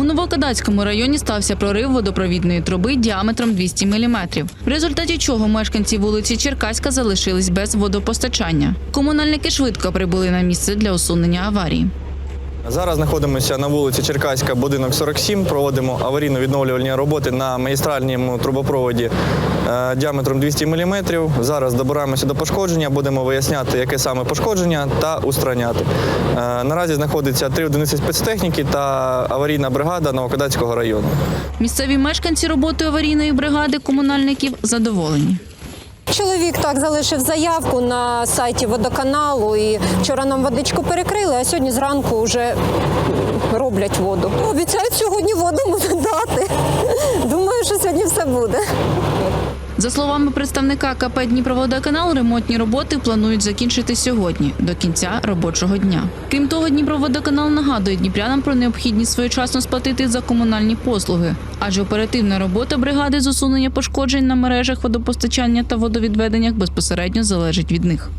У Новокадацькому районі стався прорив водопровідної труби діаметром 200 мм, в результаті чого мешканці вулиці Черкаська залишились без водопостачання. Комунальники швидко прибули на місце для усунення аварії. Зараз знаходимося на вулиці Черкаська, будинок 47. Проводимо аварійно-відновлювальні роботи на магістральному трубопроводі е, діаметром 200 мм. Зараз добираємося до пошкодження, будемо виясняти, яке саме пошкодження та устраняти. Е, Наразі знаходиться три одиниці спецтехніки та аварійна бригада Новокадацького району. Місцеві мешканці роботи аварійної бригади комунальників задоволені. Чоловік так залишив заявку на сайті водоканалу і вчора нам водичку перекрили, а сьогодні зранку вже роблять воду. Обіцяють сьогодні воду дати. Думаю, що сьогодні все буде. За словами представника КП Дніпроводоканал, ремонтні роботи планують закінчити сьогодні, до кінця робочого дня. Крім того, Дніпроводоканал нагадує дніпрянам про необхідність своєчасно сплатити за комунальні послуги, адже оперативна робота бригади з усунення пошкоджень на мережах водопостачання та водовідведеннях безпосередньо залежить від них.